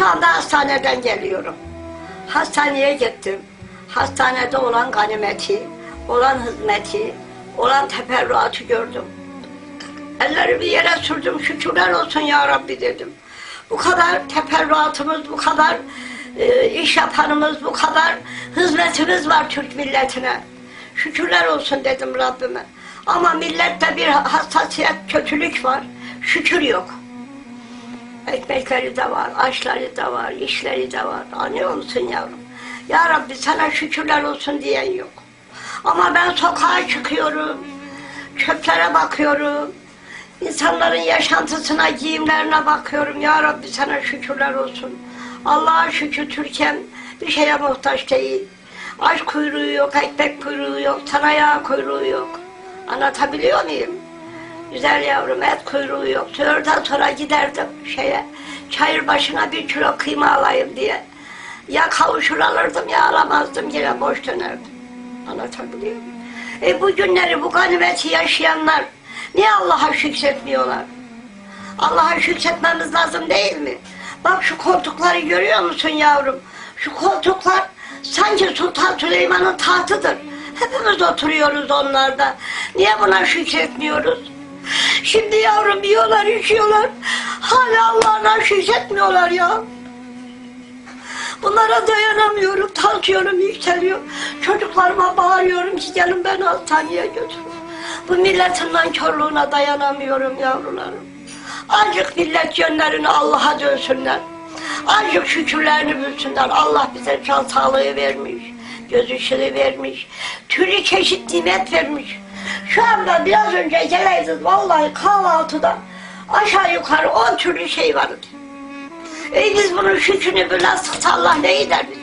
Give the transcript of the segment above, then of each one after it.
Şu anda hastaneden geliyorum. Hastaneye gittim. Hastanede olan ganimeti, olan hizmeti, olan teferruatı gördüm. Ellerimi yere sürdüm, şükürler olsun ya Rabbi dedim. Bu kadar teferruatımız, bu kadar e, iş yapanımız, bu kadar hizmetimiz var Türk milletine. Şükürler olsun dedim Rabbime. Ama millette bir hassasiyet, kötülük var. Şükür yok. Ekmekleri de var, aşları da var, işleri de var. Anlıyor musun yavrum? Ya Rabbi sana şükürler olsun diyen yok. Ama ben sokağa çıkıyorum, çöplere bakıyorum, insanların yaşantısına, giyimlerine bakıyorum. Ya Rabbi sana şükürler olsun. Allah'a şükür Türkiye'm bir şeye muhtaç değil. Aş kuyruğu yok, ekmek kuyruğu yok, tereyağı kuyruğu yok. Anlatabiliyor muyum? Güzel yavrum et kuyruğu yok. Öğleden sonra giderdim şeye, çayır başına bir kilo kıyma alayım diye. Ya kavuşur alırdım ya alamazdım yine boş dönerdim. Anlatabiliyor muyum? E bu günleri bu ganimeti yaşayanlar niye Allah'a şükretmiyorlar? Allah'a şükretmemiz lazım değil mi? Bak şu koltukları görüyor musun yavrum? Şu koltuklar sanki Sultan Süleyman'ın tahtıdır. Hepimiz oturuyoruz onlarda. Niye buna şükretmiyoruz? Şimdi yavrum yiyorlar, içiyorlar. Hala Allah'ına şükretmiyorlar ya. Bunlara dayanamıyorum, tansiyonum yükseliyor. Çocuklarıma bağırıyorum ki gelin beni hastaneye götürün. Bu milletin nankörlüğüne dayanamıyorum yavrularım. Azıcık millet yönlerini Allah'a dönsünler. Azıcık şükürlerini bilsinler. Allah bize can sağlığı vermiş. Göz ışığı vermiş. Türlü çeşit nimet vermiş. Şu anda biraz önce geleydiniz vallahi kahvaltıda aşağı yukarı on türlü şey vardı. E biz bunun şükrünü bilmezsek Allah ne eder bize?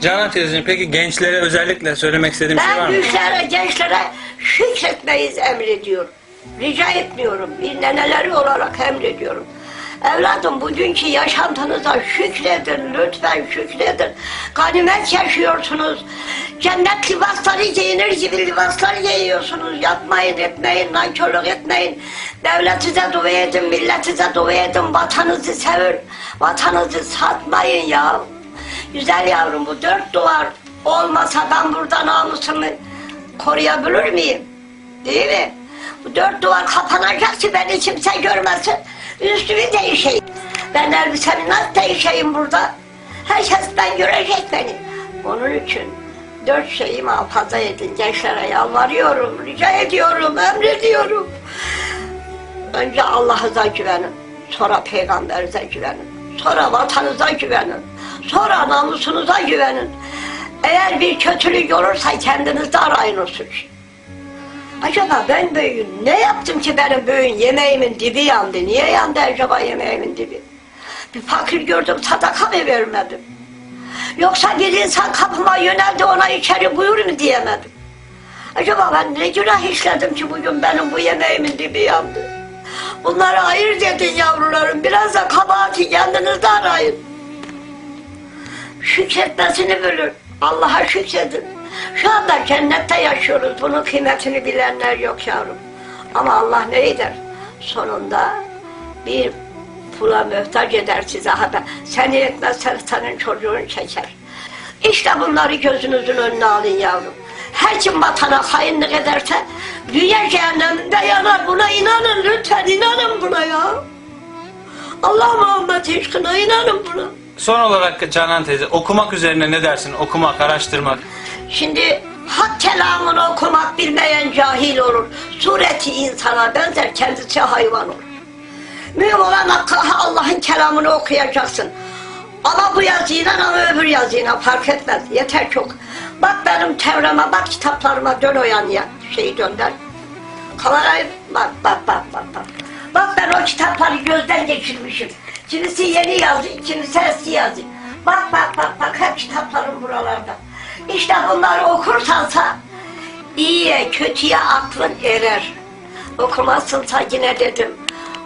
Canan teyzeciğim peki gençlere özellikle söylemek istediğim bir şey var Ben mı? büyüklere, gençlere şükretmeyi emrediyorum. Rica etmiyorum. Bir neneleri olarak emrediyorum. Evladım bugünkü yaşantınıza şükredin, lütfen şükredin. Ganimet yaşıyorsunuz. Cennet libasları giyinir gibi libaslar giyiyorsunuz. Yapmayın, etmeyin, nankörlük etmeyin. Devletinize dua edin, milletinize dua edin. Vatanınızı sevin. Vatanınızı satmayın ya. Güzel yavrum bu dört duvar olmasa ben burada namusumu koruyabilir miyim? Değil mi? Bu dört duvar kapanacak ki beni kimse görmesin. Üstümü değişeyim. Ben elbisemi nasıl değişeyim burada? Herkes ben görecek beni. Onun için dört şeyi muhafaza edin gençlere yalvarıyorum, rica ediyorum, emrediyorum. Önce Allah'a güvenin, sonra peygamberinize güvenin, sonra vatanınıza güvenin, sonra namusunuza güvenin. Eğer bir kötülük olursa kendinizde arayın o suç. Acaba ben bugün ne yaptım ki benim bugün yemeğimin dibi yandı? Niye yandı acaba yemeğimin dibi? Bir fakir gördüm sadaka mı vermedim? Yoksa bir insan kapıma yöneldi ona içeri buyur mu diyemedim. Acaba ben ne günah işledim ki bugün benim bu yemeğimin dibi yandı? Bunları ayırt edin yavrularım. Biraz da kabahati kendinizde arayın. Şükretmesini bilin. Allah'a şükredin. Şu anda cennette yaşıyoruz. Bunun kıymetini bilenler yok yavrum. Ama Allah ne eder? Sonunda bir pula mühtaç eder size haber. Seni etmezse senin çocuğun çeker. İşte bunları gözünüzün önüne alın yavrum. Her kim vatana hainlik ederse dünya cehenneminde yanar. Buna inanın lütfen inanın buna ya. Allah Muhammed aşkına inanın buna. Son olarak Canan teyze okumak üzerine ne dersin? Okumak, araştırmak. Şimdi hak kelamını okumak bilmeyen cahil olur. Sureti insana benzer kendisi hayvan olur. Mühim olan Allah'ın kelamını okuyacaksın. Ama bu yazıyla ama öbür yazıyla fark etmez. Yeter çok. Bak benim çevreme, bak kitaplarıma dön o yanıya. Şeyi dönder. Kamerayı bak bak bak bak bak. Bak ben o kitapları gözden geçirmişim. Kimisi yeni yazı, kimisi eski yazı. Bak bak bak bak hep kitaplarım buralarda. İşte bunları okursansa iyiye kötüye aklın erer. Okumazsınsa yine dedim.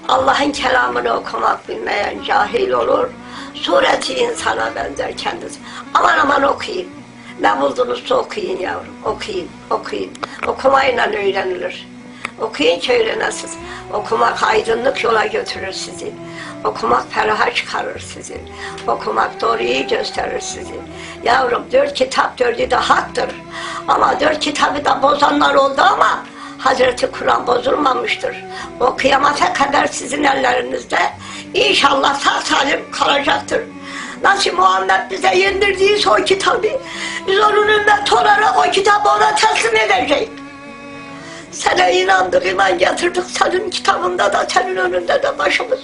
Allah'ın kelamını okumak bilmeyen cahil olur. Sureti insana benzer kendisi. Aman aman okuyun. Ne buldunuzsa okuyun yavrum. Okuyun, okuyun. Okumayla öğrenilir. Okuyun ki öğrenesiniz. Okumak aydınlık yola götürür sizi. Okumak feraha çıkarır sizi. Okumak doğruyu gösterir sizi. Yavrum dört kitap dördü de haktır. Ama dört kitabı da bozanlar oldu ama Hazreti Kur'an bozulmamıştır. O kıyamata kadar sizin ellerinizde inşallah sağ salim kalacaktır. Nasıl Muhammed bize yendirdiyse o kitabı, biz onun ümmet olarak o kitabı ona teslim edeceğiz. Sana inandık, iman getirdik. Senin kitabında da, senin önünde de başımız.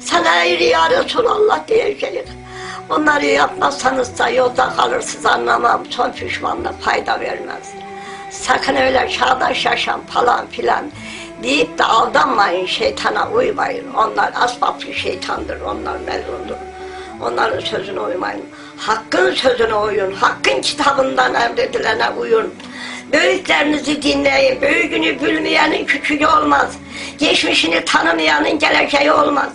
Sana ey ya Resulallah diyeceğiz. Bunları yapmazsanız da yolda kalırsınız anlamam. Son pişmanlık fayda vermez. Sakın öyle çağdaş yaşam falan filan deyip de aldanmayın şeytana uymayın. Onlar asbaplı şeytandır, onlar melundur. Onların sözüne uymayın. Hakkın sözüne uyun, hakkın kitabından emredilene uyun. Büyüklerinizi dinleyin, büyüğünü bilmeyenin küçüğü olmaz. Geçmişini tanımayanın geleceği olmaz.